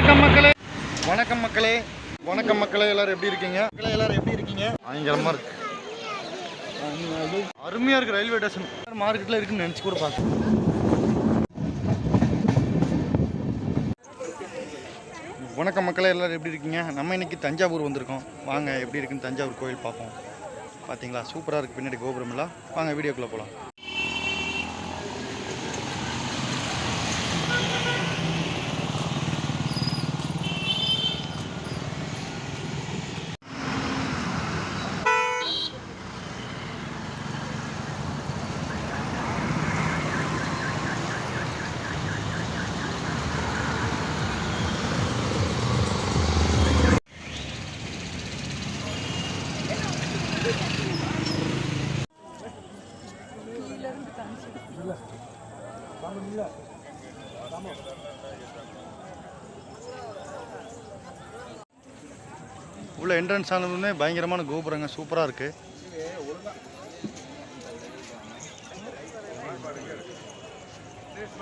வணக்கம் மக்களே. வணக்கம் மக்களே. வணக்கம் மக்களே எல்லாரும் எப்படி இருக்கீங்க? மக்களே எல்லாரும் எப்படி இருக்கீங்க? பயங்கரமா இருக்கு. அருமையா இருக்கு ரயில்வே ஸ்டேஷன். மார்க்கெட்ல இருக்குன்னு நினைச்சு கூட பார்த்தேன் வணக்கம் மக்களே எல்லாரும் எப்படி இருக்கீங்க? நம்ம இன்னைக்கு தஞ்சாவூர் வந்திருக்கோம். வாங்க எப்படி இருக்குன்னு தஞ்சாவூர் கோயில் பார்ப்போம். பார்த்தீங்களா சூப்பராக இருக்குது பின்னாடி கோபுரம் எல்லாம் வாங்க வீடியோக்குள்ளே போகலாம் உள்ள என்ட்ரன்ஸ் ஆனதுமே பயங்கரமான கோபுரங்க சூப்பராக இருக்குது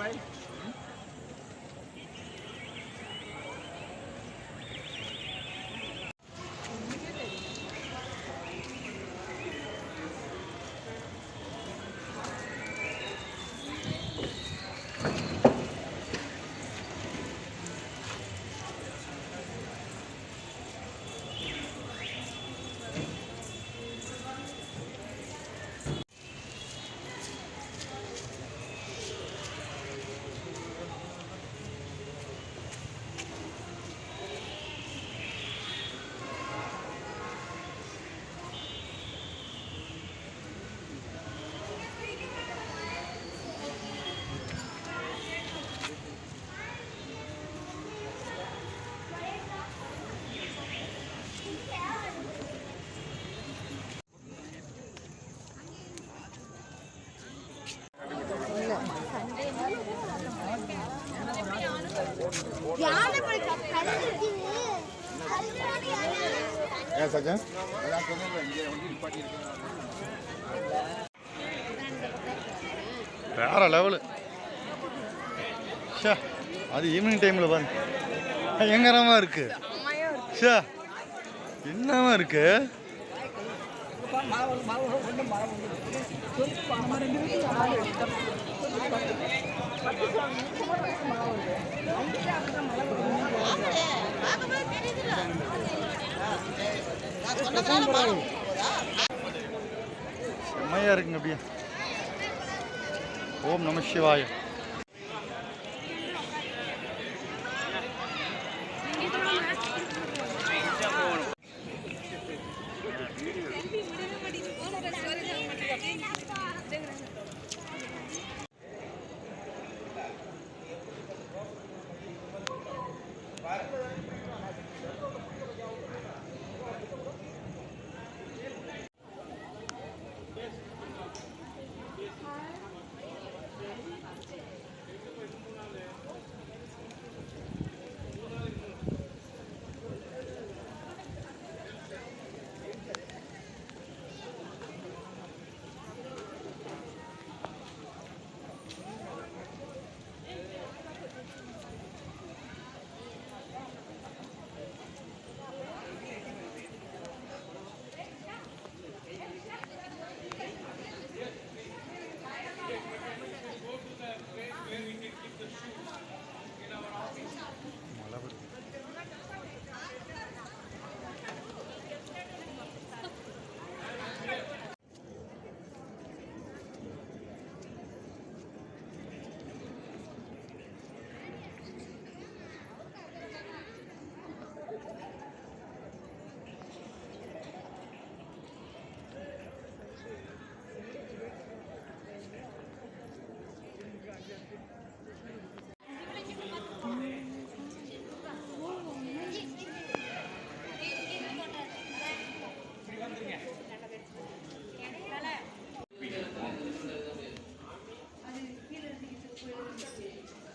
ஏன் சஜன் வேற லெவலு ஷா அது ஈவினிங் டைமில் பாருங்க. பயங்கரமா இருக்கு. ஷா என்னவா இருக்கு? செம்மையா இருக்குங்க அப்படியே. ஓம் நம சிவாயம்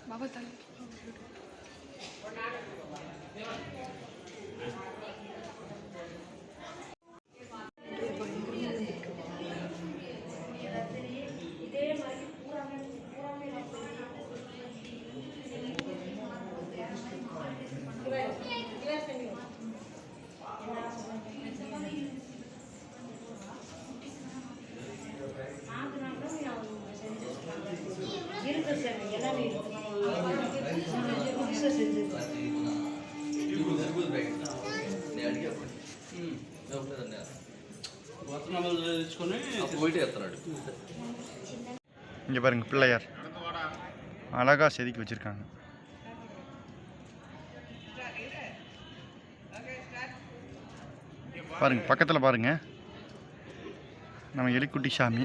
বাবা তাহলে இங்கே பாருங்க பிள்ளையார். அழகாக செதுக்கி வச்சுருக்காங்க. பாருங்க பக்கத்தில் பாருங்க. நம்ம எலிக்குட்டி சாமி.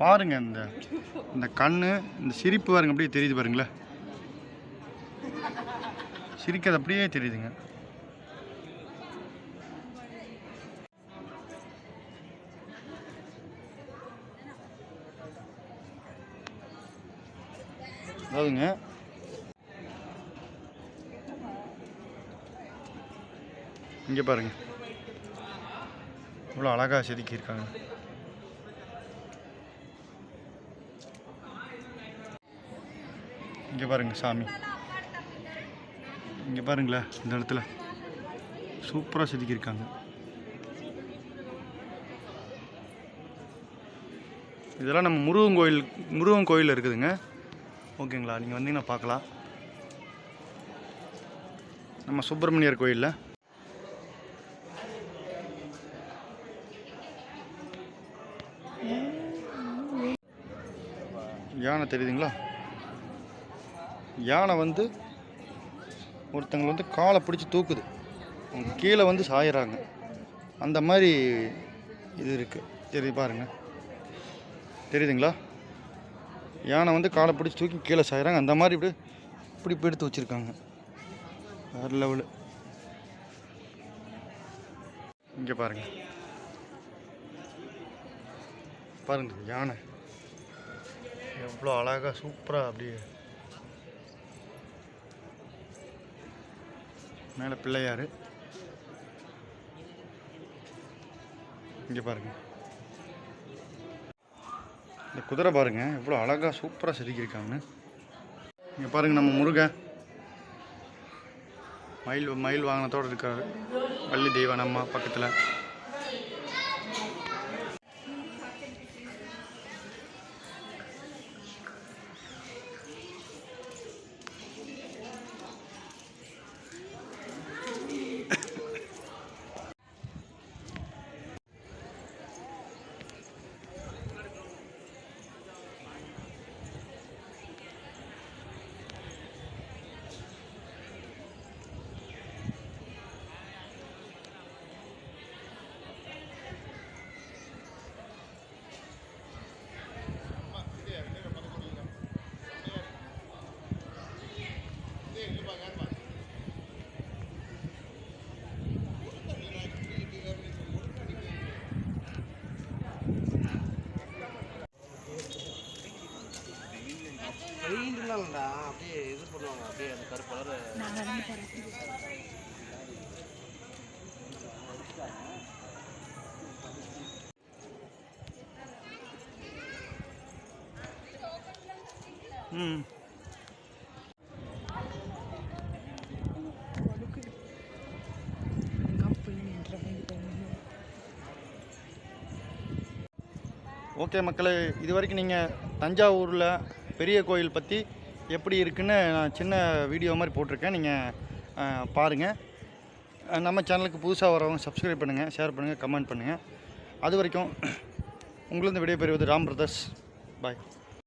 பாருங்க இந்த இந்த கண்ணு இந்த சிரிப்பு பாருங்க அப்படியே தெரியுது பாருங்களேன். சிரிக்கிறது அப்படியே தெரியுதுங்க. அதாவதுங்க இங்கே பாருங்க. இவ்வளோ அழகாக செதுக்கியிருக்காங்க. இங்கே பாருங்கள் சாமி. இங்கே பாருங்களேன் இந்த இடத்துல. சூப்பராக செதுக்கியிருக்காங்க. இதெல்லாம் நம்ம முருகன் கோயில் முருகன் கோயிலில் இருக்குதுங்க. ஓகேங்களா நீங்கள் வந்தீங்கன்னா பார்க்கலாம். நம்ம சுப்பிரமணியர் கோயிலில். யானை தெரியுதுங்களா? யானை வந்து ஒருத்தங்களை வந்து காலை பிடிச்சி தூக்குது. அவங்க கீழே வந்து சாயிறாங்க. அந்த மாதிரி இது இருக்குது தெரியுது பாருங்கள் தெரியுதுங்களா? யானை வந்து காலை பிடிச்சி தூக்கி கீழே சாயிறாங்க. அந்த மாதிரி இப்படி இப்படி எடுத்து வச்சுருக்காங்க. வேறு லெவலு இங்கே பாருங்கள் பாருங்கள் யானை. எவ்வளோ அழகாக சூப்பராக அப்படியே மேலே பிள்ளையார். இங்கே பாருங்க. இந்த குதிரை பாருங்க எவ்வளோ அழகாக சூப்பராக செதுக்கியிருக்காங்க இங்கே பாருங்க நம்ம முருகன். மயில் மயில் வாகனத்தோடு இருக்கார். வள்ளி தெய்வம் அம்மா பக்கத்தில் பெயிண்ட்லாம் இல்லைடா அப்படியே இது பண்ணுவாங்க அப்படியே அந்த கருப்பு கலர் ம். ஓகே மக்களே இது வரைக்கும் நீங்கள் தஞ்சாவூரில் பெரிய கோயில் பற்றி எப்படி இருக்குன்னு நான் சின்ன வீடியோ மாதிரி போட்டிருக்கேன். நீங்கள் பாருங்கள் நம்ம சேனலுக்கு புதுசாக வரவங்க சப்ஸ்கிரைப் பண்ணுங்கள் ஷேர் பண்ணுங்கள் கமெண்ட் பண்ணுங்கள் அது வரைக்கும் உங்களிருந்து விடைபெறுவது ராம் பிரதர்ஸ். பாய்